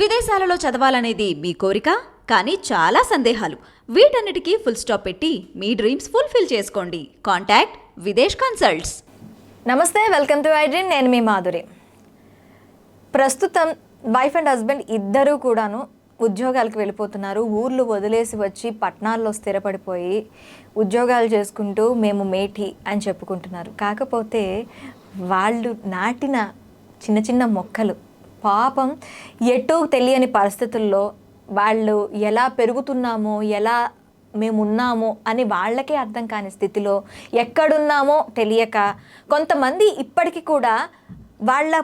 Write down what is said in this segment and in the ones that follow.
విదేశాలలో చదవాలనేది మీ కోరిక? కానీ చాలా సందేహాలు. వీటన్నిటికీ ఫుల్ స్టాప్ పెట్టి మీ డ్రీమ్స్ ఫుల్ఫిల్ చేసుకోండి. కాంటాక్ట్ విదేశ్ కన్సల్ట్స్ నమస్తే వెల్కమ్ టు ఐడ్రీమ్ నేను మీ మాధురి. ప్రస్తుతం వైఫ్ అండ్ హస్బెండ్ ఇద్దరూ కూడాను ఉద్యోగాలకు వెళ్ళిపోతున్నారు. ఊర్లు వదిలేసి వచ్చి పట్టణాల్లో స్థిరపడిపోయి ఉద్యోగాలు చేసుకుంటూ మేము మేటి అని చెప్పుకుంటున్నారు. కాకపోతే వాళ్ళు నాటిన చిన్న చిన్న మొక్కలు పాపం ఎటో తెలియని పరిస్థితుల్లో వాళ్ళు ఎలా పెరుగుతున్నామో ఎలా మేమున్నామో అని వాళ్ళకే అర్థం కాని స్థితిలో ఎక్కడున్నామో తెలియక కొంతమంది ఇప్పటికీ కూడా వాళ్ళ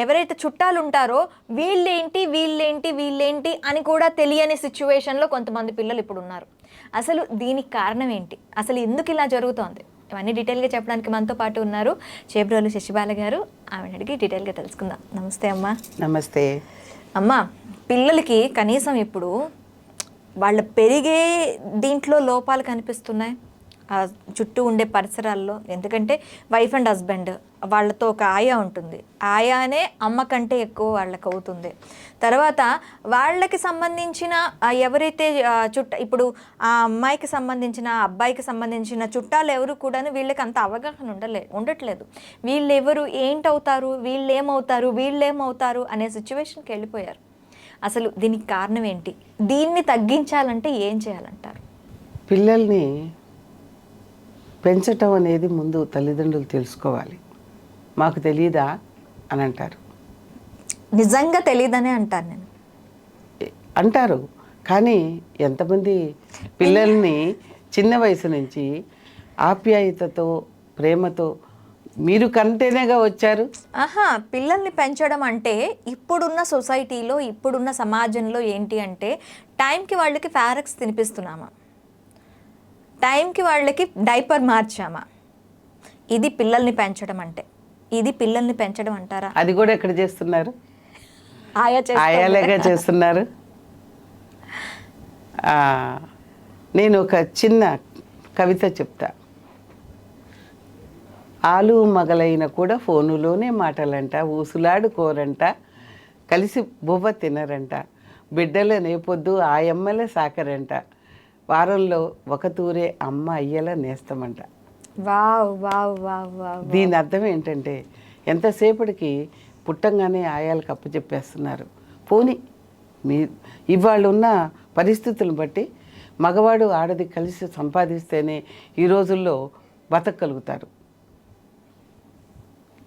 ఎవరైతే చుట్టాలు ఉంటారో వీళ్ళేంటి వీళ్ళేంటి వీళ్ళేంటి అని కూడా తెలియని సిచ్యువేషన్లో కొంతమంది పిల్లలు ఇప్పుడు ఉన్నారు అసలు దీనికి కారణం ఏంటి? అసలు ఎందుకు ఇలా జరుగుతోంది? ఇవన్నీ డీటెయిల్గా చెప్పడానికి మనతో పాటు ఉన్నారు చేబ్రోలు శశిబాల గారు. ఆమెను అడిగి డీటెయిల్గా తెలుసుకుందాం. నమస్తే అమ్మా. నమస్తే. అమ్మ పిల్లలకి కనీసం ఇప్పుడు వాళ్ళ పెరిగే దీంట్లో లోపాలు కనిపిస్తున్నాయి? చుట్టూ ఉండే పరిసరాల్లో. ఎందుకంటే వైఫ్ అండ్ హస్బెండ్ వాళ్ళతో ఒక ఆయా ఉంటుంది. ఆయానే అమ్మ కంటే ఎక్కువ వాళ్ళకి అవుతుంది తర్వాత వాళ్ళకి సంబంధించిన ఎవరైతే చుట్ట ఇప్పుడు ఆ అమ్మాయికి సంబంధించిన అబ్బాయికి సంబంధించిన చుట్టాలు ఎవరు కూడాను వీళ్ళకి అంత అవగాహన ఉండలే ఉండట్లేదు. వీళ్ళు ఎవరు ఏంటవుతారు వీళ్ళు ఏమవుతారు వీళ్ళు ఏమవుతారు అనే సిచ్యువేషన్కి వెళ్ళిపోయారు. అసలు దీనికి కారణం ఏంటి? దీన్ని తగ్గించాలంటే ఏం చేయాలంటారు? పిల్లల్ని పెంచటం అనేది ముందు తల్లిదండ్రులు తెలుసుకోవాలి. మాకు తెలియదా అని అంటారు. నిజంగా తెలియదనే అంటాను నేను. అంటారు. కానీ ఎంతమంది పిల్లల్ని చిన్న వయసు నుంచి ఆప్యాయతతో ప్రేమతో మీరు కంటేనేగా వచ్చారు? ఆహా పిల్లల్ని పెంచడం అంటే ఇప్పుడున్న సొసైటీలో ఇప్పుడున్న సమాజంలో ఏంటి అంటే టైంకి వాళ్ళకి ఫారెక్స్ తినిపిస్తున్నామా? టైంకి వాళ్ళకి డైపర్ మార్చామా? ఇది పిల్లల్ని పెంచడం అంటే. ఇది పిల్లల్ని పెంచడం అంటారా? అది కూడా ఎక్కడ చేస్తున్నారు. ఆయాలేగా చేస్తున్నారు. నేను ఒక చిన్న కవిత చెప్తా. ఆలు మగలైన కూడా ఫోనులోనే మాటలంట ఊసులాడుకోరంట కలిసి బువ్వ తినరంట బిడ్డల నేపొద్దు ఆయమ్మల సాకరంట. వారంలో ఒక తూరే అమ్మ అయ్యల నేస్తమంట. దీని అర్థం ఏంటంటే ఎంతసేపటికి పుట్టంగానే ఆయాలకు అప్పచెప్పేస్తున్నారు పోని మీ ఇవాళ ఉన్న పరిస్థితులను బట్టి మగవాడు ఆడది కలిసి సంపాదిస్తేనే ఈ రోజుల్లో బతకగలుగుతారు.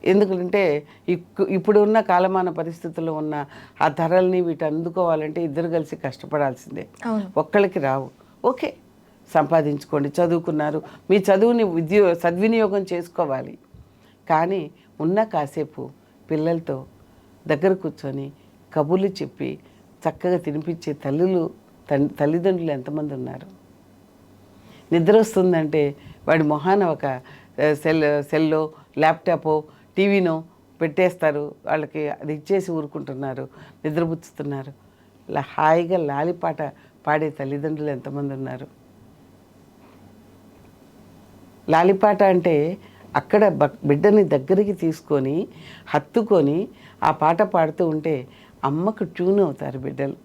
ఎందుకంటే ఇక్కు- ఇప్పుడు ఉన్న కాలమాన పరిస్థితుల్లో ఉన్న ఆ ధరల్ని వీటి అందుకోవాలంటే ఇద్దరు కలిసి కష్టపడాల్సిందే. ఒక్కళ్ళకి రావు. ఓకే. సంపాదించుకోండి చదువుకున్నారు. మీ చదువుని విద్యో సద్వినియోగం చేసుకోవాలి. కానీ ఉన్న కాసేపు పిల్లలతో దగ్గర కూర్చొని కబుర్లు చెప్పి చక్కగా తినిపించే తల్లులు తల్లిదండ్రులు ఎంతమంది ఉన్నారు? నిద్ర వస్తుందంటే వాడి మొహాన ఒక సెల్ సెల్లో ల్యాప్టాపో టీవీనో పెట్టేస్తారు. వాళ్ళకి అది ఇచ్చేసి ఊరుకుంటున్నారు. నిద్రపుచ్చుతున్నారు. ఇలా హాయిగా లాలిపాట పాడే తల్లిదండ్రులు ఎంతమంది ఉన్నారు? లాలిపాట అంటే అక్కడ బ- బిడ్డని దగ్గరికి తీసుకొని హత్తుకొని ఆ పాట పాడుతూ ఉంటే అమ్మకు ట్యూన్ అవుతారు బిడ్డలు.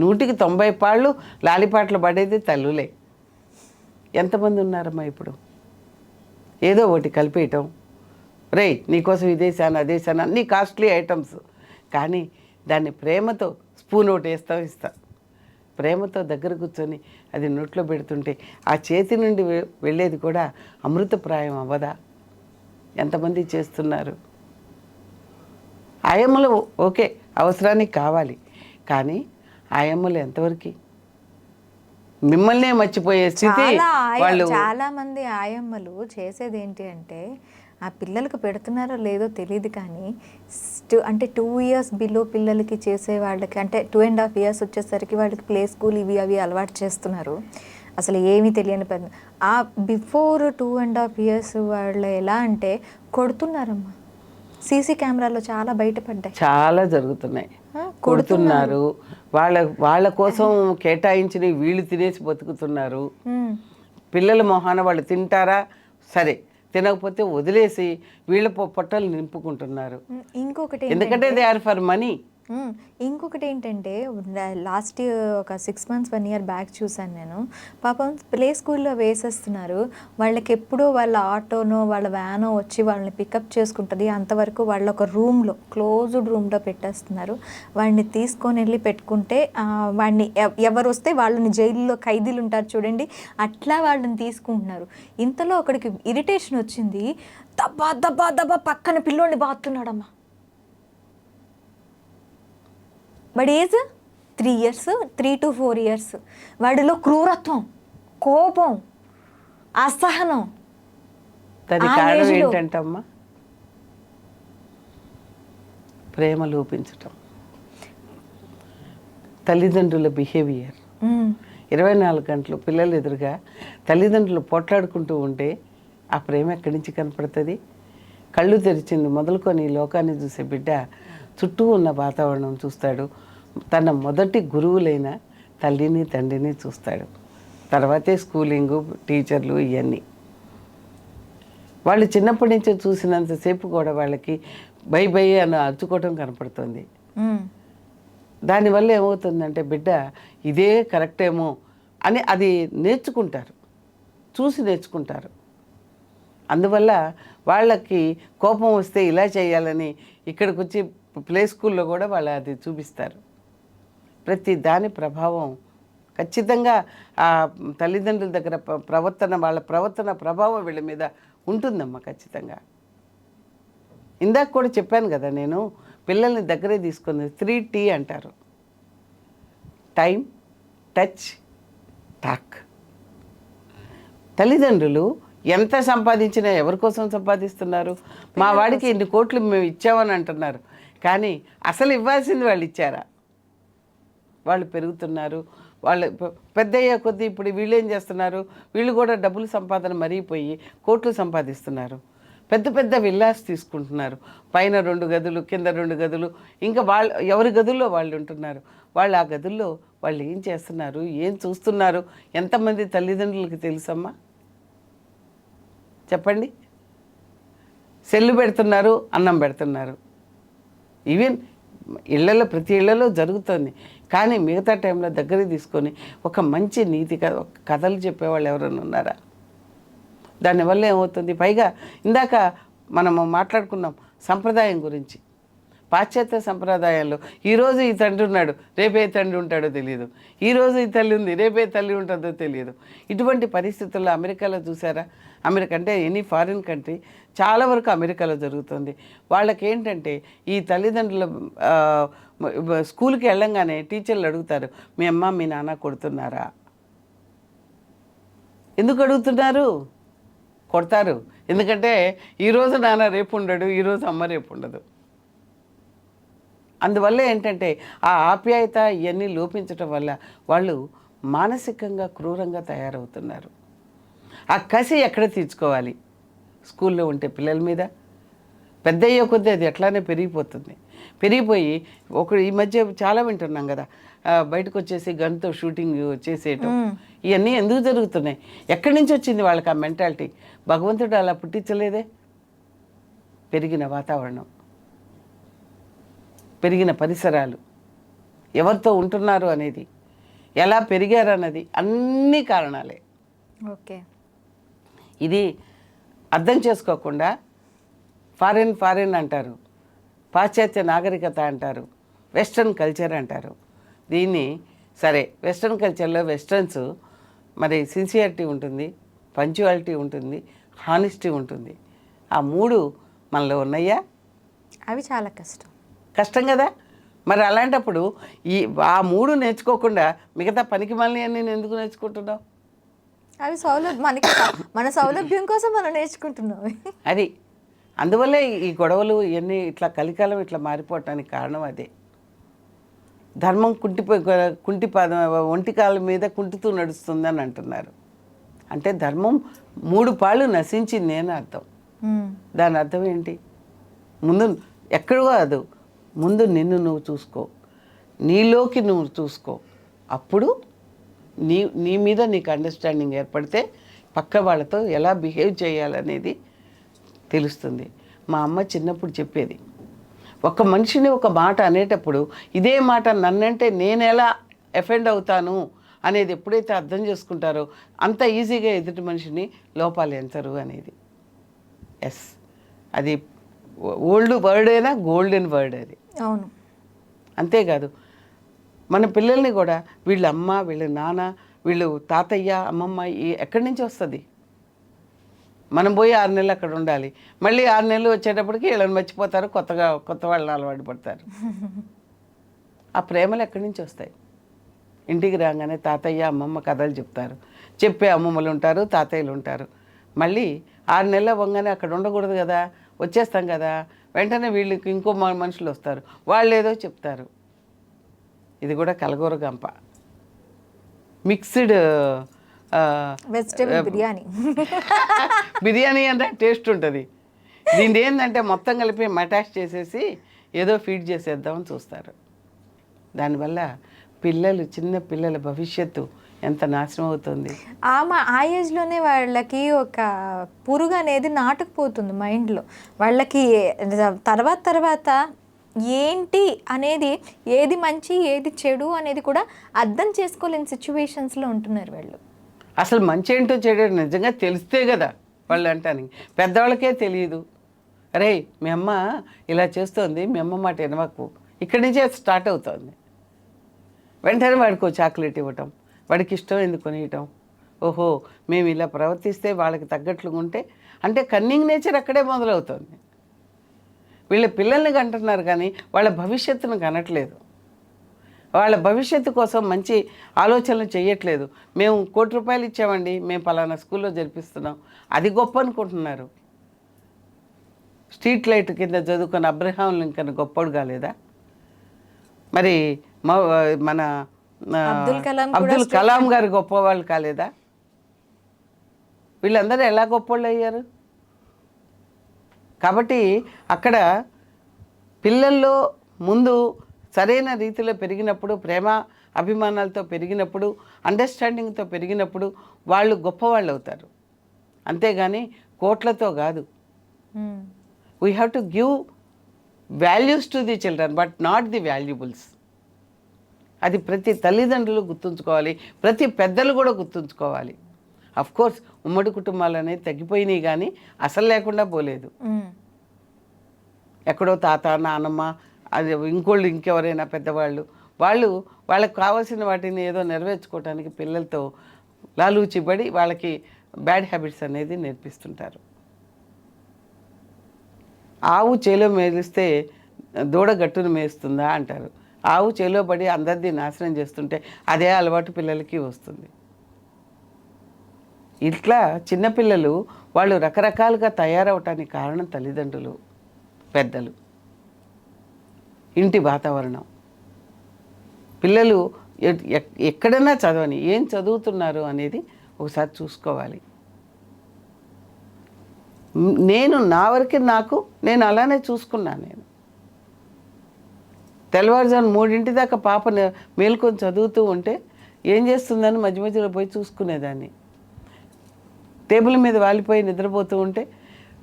నూటికి తొంభై పాళ్ళు లాలిపాటలు పడేది తల్లులే. ఎంతమంది ఉన్నారమ్మా ఇప్పుడు? ఏదో ఒకటి కలిపేయటం. రేయ్ నీకోసం ఇదేసాను అదేసాను అన్ని కాస్ట్లీ ఐటమ్స్. కానీ దాన్ని ప్రేమతో స్పూన్ ఒకటి వేస్తాం ఇస్తాం ప్రేమతో దగ్గర కూర్చొని అది నోట్లో పెడుతుంటే ఆ చేతి నుండి వెళ్ళేది కూడా అమృతప్రాయం అవ్వదా? ఎంతమంది చేస్తున్నారు? ఆయమ్మలు ఓకే అవసరానికి కావాలి. కానీ ఆయమ్మలు ఎంతవరకు? మిమ్మల్నే మర్చిపోయే స్థితి వాళ్ళు చాలా మంది ఆయమ్మలు చేసేది ఏంటి అంటే ఆ పిల్లలకు పెడుతున్నారో లేదో తెలియదు కానీ stu- అంటే టూ ఇయర్స్ బిలో పిల్లలకి చేసే వాళ్ళకి అంటే టూ అండ్ హాఫ్ ఇయర్స్ వచ్చేసరికి వాళ్ళకి ప్లే స్కూల్ ఇవి అవి అలవాటు చేస్తున్నారు. అసలు ఏమీ తెలియని పని. ఆ before two and half years వాళ్ళు ఎలా అంటే కొడుతున్నారమ్మా. సీసీ కెమెరాలో చాలా బయటపడ్డాయి. చాలా జరుగుతున్నాయి. కొడుతున్నారు. వాళ్ళ వాళ్ళ కోసం కేటాయించిన వీళ్ళు తినేసి బతుకుతున్నారు. పిల్లల మొహాన వాళ్ళు తింటారా? సరే. తినకపోతే వదిలేసి వీళ్ళ పొట్టలు నింపుకుంటున్నారు. ఇంకొకటి ఎందుకంటే దే ఆర్ ఫర్ మనీ. ఇంకొకటి ఏంటంటే లాస్ట్ ఒక six months one year back చూశాను నేను. పాపం ప్లే స్కూల్లో వేసేస్తున్నారు. వాళ్ళకి ఎప్పుడో వాళ్ళ ఆటోనో వాళ్ళ వ్యానో వచ్చి వాళ్ళని పికప్ చేసుకుంటుంది. అంతవరకు వాళ్ళ ఒక రూమ్లో క్లోజ్డ్ రూమ్లో పెట్టేస్తున్నారు. వాడిని తీసుకొని వెళ్ళి పెట్టుకుంటే వాడిని ఎవరు వస్తే వాళ్ళని జైల్లో ఖైదీలు ఉంటారు చూడండి. అట్లా వాళ్ళని తీసుకుంటున్నారు. ఇంతలో ఒకడికి ఇరిటేషన్ వచ్చింది. దబ్బా దబ్బా దబ్బా పక్కన పిల్లోడిని బాగుతున్నాడమ్మా వాడి age three years three to four years వాడిలో క్రూరత్వం కోపం అసహనం. ఏంటంటమ్మా? ప్రేమ లోపించటం. తల్లిదండ్రుల బిహేవియర్ మ్మ్. ఇరవై నాలుగు గంటలు పిల్లలు ఎదురుగా తల్లిదండ్రులు పోట్లాడుకుంటూ ఉంటే ఆ ప్రేమ ఎక్కడి నుంచి కనపడుతుంది? కళ్ళు తెరిచింది మొదలుకొని లోకాన్ని చూసే బిడ్డ చుట్టూ ఉన్న వాతావరణం చూస్తాడు. తన మొదటి గురువులైన తల్లిని తండ్రిని చూస్తాడు. తర్వాతే స్కూలింగు టీచర్లు ఇవన్నీ వాళ్ళు చిన్నప్పటి నుంచే చూసినంతసేపు కూడా వాళ్ళకి బై బై అని అరుచుకోవటం కనపడుతుంది. దానివల్ల ఏమవుతుందంటే బిడ్డ ఇదే కరెక్ట్ ఏమో అని అది నేర్చుకుంటారు. చూసి నేర్చుకుంటారు. అందువల్ల వాళ్ళకి కోపం వస్తే ఇలా చేయాలని ఇక్కడికి వచ్చి ప్లే స్కూల్లో కూడా వాళ్ళు అది చూపిస్తారు. ప్రతి దాని ప్రభావం ఖచ్చితంగా ఆ తల్లిదండ్రుల దగ్గర ప్రవర్తన వాళ్ళ ప్రవర్తన ప్రభావం వీళ్ళ మీద ఉంటుందమ్మా ఖచ్చితంగా. ఇందాక కూడా చెప్పాను కదా నేను పిల్లల్ని దగ్గరే తీసుకుంది త్రీ టీ అంటారు. Time touch talk. తల్లిదండ్రులు ఎంత సంపాదించినా ఎవరి కోసం సంపాదిస్తున్నారు? మా వాడికి ఇన్ని కోట్లు మేము ఇచ్చామని అంటున్నారు. కానీ అసలు ఇవ్వాల్సింది వాళ్ళు ఇచ్చారా? వాళ్ళు పెరుగుతున్నారు. వాళ్ళు పెద్ద అయ్యే కొద్దీ ఇప్పుడు వీళ్ళు ఏం చేస్తున్నారు? వీళ్ళు కూడా డబ్బులు సంపాదన మరిగిపోయి కోట్లు సంపాదిస్తున్నారు. పెద్ద పెద్ద విల్లాస్ తీసుకుంటున్నారు. పైన రెండు గదులు కింద రెండు గదులు ఇంకా వాళ్ళు ఎవరి గదుల్లో వాళ్ళు ఉంటున్నారు? వాళ్ళు ఆ గదుల్లో వాళ్ళు ఏం చేస్తున్నారు? ఏం చూస్తున్నారు? ఎంతమంది తల్లిదండ్రులకు తెలుసమ్మా? చెప్పండి. సెల్లు పెడుతున్నారు అన్నం పెడుతున్నారు. ఈవెన్ ఇళ్ళలో ప్రతి ఇళ్ళలో జరుగుతుంది. కానీ మిగతా టైంలో దగ్గర తీసుకొని ఒక మంచి నీతి కథ ఒక కథలు చెప్పేవాళ్ళు ఎవరైనా ఉన్నారా? దానివల్ల ఏమవుతుంది? పైగా ఇందాక మనము మాట్లాడుకున్నాం సంప్రదాయం గురించి. పాశ్చాత్య సంప్రదాయాల్లో ఈరోజు ఈ తండ్రి ఉన్నాడు రేపే తండ్రి ఉంటాడో తెలియదు ఈరోజు ఈ తల్లి ఉంది రేపే తల్లి ఉంటుందో తెలియదు ఇటువంటి పరిస్థితుల్లో అమెరికాలో చూసారా? అమెరికా అంటే ఎనీ ఫారిన్ కంట్రీ చాలా వరకు అమెరికాలో జరుగుతుంది. వాళ్ళకి ఏంటంటే ఈ తల్లిదండ్రుల స్కూల్కి వెళ్ళంగానే టీచర్లు అడుగుతారు మీ అమ్మ మీ నాన్న కొడుతున్నారా? ఎందుకు అడుగుతున్నారు? కొడతారు. ఎందుకంటే ఈరోజు నాన్న రేపు ఉండడు ఈరోజు అమ్మ రేపు ఉండదు. అందువల్ల ఏంటంటే ఆ ఆప్యాయత ఇవన్నీ లోపించటం వల్ల వాళ్ళు మానసికంగా క్రూరంగా తయారవుతున్నారు. ఆ కసి ఎక్కడ తీర్చుకోవాలి? స్కూల్లో ఉంటే పిల్లల మీద? పెద్ద అయ్యే కొద్దీ అది ఎట్లానే పెరిగిపోతుంది. పెరిగిపోయి ఒక ఈ మధ్య చాలా వింటున్నాం కదా బయటకు వచ్చేసి గన్తో షూటింగ్ చేసేయటం. ఇవన్నీ ఎందుకు జరుగుతున్నాయి? ఎక్కడి నుంచి వచ్చింది వాళ్ళకి ఆ మెంటాలిటీ? భగవంతుడు అలా పుట్టించలేదే? పెరిగిన వాతావరణం. పెరిగిన పరిసరాలు ఎవరితో ఉంటున్నారు అనేది ఎలా పెరిగారు అన్నది అన్ని కారణాలే. ఓకే. ఇది అర్థం చేసుకోకుండా ఫారిన్ ఫారిన్ అంటారు పాశ్చాత్య నాగరికత అంటారు వెస్ట్రన్ కల్చర్ అంటారు. దీన్ని సరే వెస్ట్రన్ కల్చర్లో వెస్ట్రన్స్ మరి సిన్సియారిటీ ఉంటుంది పంచువాలిటీ ఉంటుంది హానెస్టీ ఉంటుంది. ఆ మూడు మనలో ఉన్నాయా? అవి చాలా కష్టం. కష్టం కదా. మరి అలాంటప్పుడు ఈ ఆ మూడు నేర్చుకోకుండా మిగతా పనికి మళ్ళీ నేను ఎందుకు నేర్చుకుంటున్నావు? అవి సౌలభ్యం మనకి మన సౌలభ్యం కోసం మనం నేర్చుకుంటున్నాం. అది. అందువల్లే ఈ గొడవలు ఇవన్నీ ఇట్లా కలికాలం ఇట్లా మారిపోవటానికి కారణం అదే. ధర్మం కుంటిపోయి కుంటి పాదం ఒంటి కాళ్ళ మీద కుంటుతూ నడుస్తుందని అంటున్నారు. అంటే ధర్మం మూడు పాళ్ళు నశించింది అని అర్థం. దాని అర్థం ఏంటి? ముందు ఎక్కడో కాదు ముందు నిన్ను నువ్వు చూసుకో. నీలోకి నువ్వు చూసుకో. అప్పుడు నీ నీ మీద నీకు అండర్స్టాండింగ్ ఏర్పడితే పక్క వాళ్ళతో ఎలా బిహేవ్ చేయాలనేది తెలుస్తుంది. మా అమ్మ చిన్నప్పుడు చెప్పేది. ఒక మనిషిని ఒక మాట అనేటప్పుడు ఇదే మాట నన్నంటే నేను ఎలా ఎఫెండ్ అవుతాను అనేది ఎప్పుడైతే అర్థం చేసుకుంటారో అంత ఈజీగా ఎదుటి మనిషిని లోపాలు ఎంచరు అనేది. ఎస్ అది ఓల్డ్ వర్డ్ అయినా గోల్డెన్ వర్డ్ అది. అవును. అంతేకాదు మన పిల్లల్ని కూడా వీళ్ళ అమ్మ వీళ్ళ నాన్న వీళ్ళు తాతయ్య అమ్మమ్మ ఈ ఎక్కడి నుంచి వస్తుంది? మనం పోయి ఆరు నెలలు అక్కడ ఉండాలి. మళ్ళీ ఆరు నెలలు వచ్చేటప్పటికి వీళ్ళని మర్చిపోతారు కొత్తగా కొత్త వాళ్ళని అలవాటు పడతారు. ఆ ప్రేమలు ఎక్కడి నుంచి వస్తాయి? ఇంటికి రాగానే తాతయ్య అమ్మమ్మ కథలు చెప్తారు. చెప్పే అమ్మమ్మలు ఉంటారు తాతయ్యలు ఉంటారు. మళ్ళీ ఆరు నెలల వంగానే అక్కడ ఉండకూడదు కదా. వచ్చేస్తాం కదా వెంటనే వీళ్ళకి ఇంకో మనుషులు వస్తారు. వాళ్ళు ఏదో చెప్తారు. ఇది కూడా కలగూర గంప. Mixed vegetable biryani. బిర్యానీ అంటే టేస్ట్ ఉంటుంది. దీని ఏంటంటే మొత్తం కలిపి మటాష్ చేసేసి ఏదో ఫీడ్ చేసేద్దామని చూస్తారు. దానివల్ల పిల్లలు చిన్న పిల్లల భవిష్యత్తు ఎంత నాశనం అవుతుంది? ఆ మా ఆ ఏజ్లోనే వాళ్ళకి ఒక పురుగు అనేది నాటుకుపోతుంది మైండ్లో వాళ్ళకి తర్వాత తర్వాత ఏంటి అనేది ఏది మంచి ఏది చెడు అనేది కూడా అర్థం చేసుకోలేని సిచ్యువేషన్స్లో ఉంటున్నారు వీళ్ళు. అసలు మంచి ఏంటో చెడు నిజంగా తెలిస్తే కదా వాళ్ళు అంటానికి. పెద్దవాళ్ళకే తెలియదు. అరే మీ అమ్మ ఇలా చేస్తోంది మీ అమ్మ మాట వినవకు. ఇక్కడి నుంచే స్టార్ట్ అవుతుంది. వెంటనే వాడికి చాక్లెట్ ఇవ్వటం. వాడికి ఇష్టం ఎందుకు కొనియటం? ఓహో మేము ఇలా ప్రవర్తిస్తే వాళ్ళకి తగ్గట్లు ఉంటే అంటే కన్నింగ్ నేచర్ అక్కడే మొదలవుతుంది. వీళ్ళ పిల్లల్ని కంటున్నారు కానీ వాళ్ళ భవిష్యత్తును కనట్లేదు. వాళ్ళ భవిష్యత్తు కోసం మంచి ఆలోచనలు చేయట్లేదు మేము కోటి రూపాయలు ఇచ్చామండి మేము పలానా స్కూల్లో జరిపిస్తున్నాం. అది గొప్ప అనుకుంటున్నారు. స్ట్రీట్ లైట్ కింద చదువుకున్న అబ్రహాం లింకన్ గొప్పడు కాలేదా? మరి మన అబ్దుల్ కలాం అబ్దుల్ కలాం గారు గొప్పవాళ్ళు కాలేదా? వీళ్ళందరూ ఎలా గొప్పవాళ్ళు అయ్యారు? కాబట్టి అక్కడ పిల్లల్లో ముందు సరైన రీతిలో పెరిగినప్పుడు ప్రేమ అభిమానాలతో పెరిగినప్పుడు అండర్స్టాండింగ్తో పెరిగినప్పుడు వాళ్ళు గొప్పవాళ్ళు అవుతారు. అంతేగాని కోట్లతో కాదు. We have to give values to the children but not the valuables అది ప్రతి తల్లిదండ్రులు గుర్తుంచుకోవాలి ప్రతి పెద్దలు కూడా గుర్తుంచుకోవాలి. అఫ్ కోర్స్ ఉమ్మడి కుటుంబాలు అనేది తగ్గిపోయినాయి కానీ అసలు లేకుండా పోలేదు. ఎక్కడో తాత నానమ్మ అది ఇంకోళ్ళు ఇంకెవరైనా పెద్దవాళ్ళు వాళ్ళు వాళ్ళకి కావాల్సిన వాటిని ఏదో నెరవేర్చుకోవడానికి పిల్లలతో లాలూచిబడి వాళ్ళకి బ్యాడ్ హ్యాబిట్స్ అనేది నేర్పిస్తుంటారు. ఆవు చేలో మేలిస్తే దూడ గట్టును మేస్తుందా అంటారు. ఆవు చేలో పడి అందరిది నాశనం చేస్తుంటే అదే అలవాటు పిల్లలకి వస్తుంది. ఇట్లా చిన్నపిల్లలు వాళ్ళు రకరకాలుగా తయారవటానికి కారణం తల్లిదండ్రులు పెద్దలు. ఇంటి వాతావరణం. పిల్లలు ఎక్కడైనా చదవని ఏం చదువుతున్నారు అనేది ఒకసారి చూసుకోవాలి. నేను నా వరకు నాకు నేను అలానే చూసుకున్నాను నేను. తెల్లవారుజాము మూడింటి దాకా పాప మేల్కొని చదువుతూ ఉంటే ఏం చేస్తుందని మధ్య మధ్యలో పోయి చూసుకునేదాన్ని. టేబుల్ మీద వాలిపోయి నిద్రపోతూ ఉంటే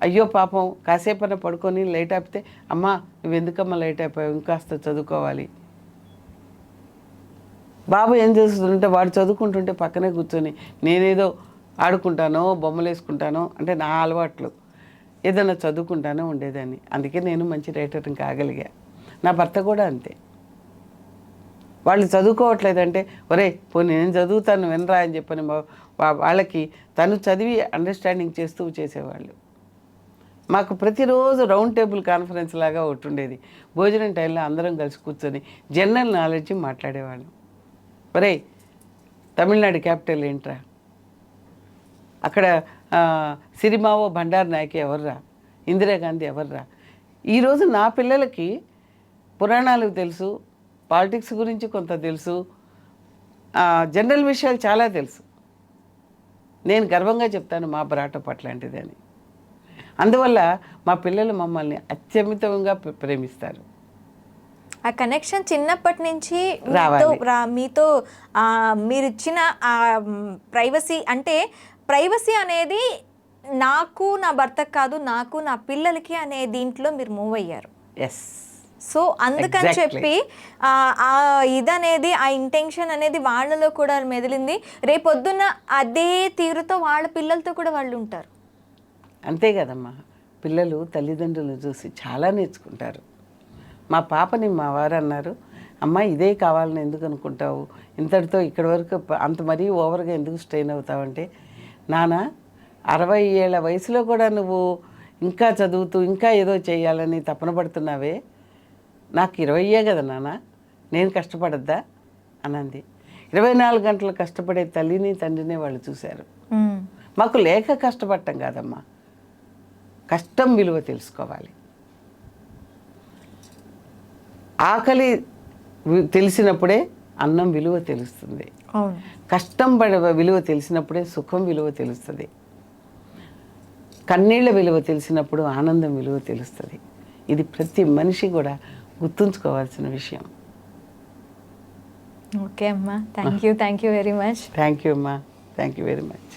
అయ్యో పాపం కాసేపన పడుకొని లైట్ ఆపితే అమ్మా నువ్వు ఎందుకమ్మా లైట్ అయిపోయావు ఇంకాస్త చదువుకోవాలి. బాబు ఏం చేస్తుంటే వాడు చదువుకుంటుంటే పక్కనే కూర్చొని నేనేదో ఆడుకుంటానో బొమ్మలు వేసుకుంటానో అంటే నా అలవాట్లు. ఏదైనా చదువుకుంటానో ఉండేదాన్ని. అందుకే నేను మంచి రైటర్ని కాగలిగా. నా భర్త కూడా అంతే. వాళ్ళు చదువుకోవట్లేదంటే ఒరే పోనీ నేను చదువుతాను వినరా అని చెప్పని వాళ్ళకి తను చదివి అండర్స్టాండింగ్ చేస్తూ చేసేవాళ్ళు. మాకు ప్రతిరోజు రౌండ్ టేబుల్ కాన్ఫరెన్స్ లాగా ఒకటి ఉండేది. భోజనం టైంలో అందరం కలిసి కూర్చొని జనరల్ నాలెడ్జ్ మాట్లాడేవాళ్ళం. ఒరే తమిళనాడు క్యాపిటల్ ఏంట్రా? అక్కడ సిరిమావో భండార్ నాయకి ఎవర్రా? ఇందిరాగాంధీ ఎవర్రా? ఈరోజు నా పిల్లలకి పురాణాలు తెలుసు పాలిటిక్స్ గురించి కొంత తెలుసు జనరల్ విషయాలు చాలా తెలుసు. నేను గర్వంగా చెప్తాను మా బరాట పట్లాంటిది అని. అందువల్ల మా పిల్లలు మమ్మల్ని అత్యమితంగా ప్ర- ప్రేమిస్తారు. ఆ కనెక్షన్ చిన్నప్పటి నుంచి మీతో మీరు ఇచ్చిన ఆ ప్రైవసీ అంటే ప్రైవసీ అనేది నాకు నా భర్తకు కాదు నాకు నా పిల్లలకి అనే దీంట్లో మీరు మూవ్ అయ్యారు. ఎస్. సో అందుకని. చెప్పి ఆ ఇదనేది ఆ ఇంటెన్షన్ అనేది వాళ్ళలో కూడా మెదిలింది. రేపొద్దున్న అదే తీరుతో వాళ్ళ పిల్లలతో కూడా వాళ్ళు ఉంటారు అంతే కదమ్మా. పిల్లలు తల్లిదండ్రులను చూసి చాలా నేర్చుకుంటారు. మా పాపని మా వారు అన్నారు అమ్మ ఇదే కావాలని ఎందుకు అనుకుంటావు? ఇంతటితో ఇక్కడి వరకు అంత మరీ ఓవర్గా ఎందుకు స్ట్రెయిన్ అవుతావంటే నాన్న అరవై ఏళ్ళ వయసులో కూడా నువ్వు ఇంకా చదువుతూ ఇంకా ఏదో చేయాలని తపన పడుతున్నావే. నాకు ఇరవయ్యే కదా నాన్న. నేను కష్టపడద్దా? అనంది. ఇరవై నాలుగు గంటలు కష్టపడే తల్లిని తండ్రిని వాళ్ళు చూశారు. మాకు లేక కష్టపడటం కాదమ్మా. కష్టం విలువ తెలుసుకోవాలి. ఆకలి తెలిసినప్పుడే అన్నం విలువ తెలుస్తుంది. కష్టం పడే విలువ తెలిసినప్పుడే సుఖం విలువ తెలుస్తుంది. కన్నీళ్ళ విలువ తెలిసినప్పుడు ఆనందం విలువ తెలుస్తుంది. ఇది ప్రతి మనిషి కూడా గుర్తుంచుకోవాల్సిన విషయం. ఓకే అమ్మా. Thank you thank you very much thank you అమ్మా. Thank you very much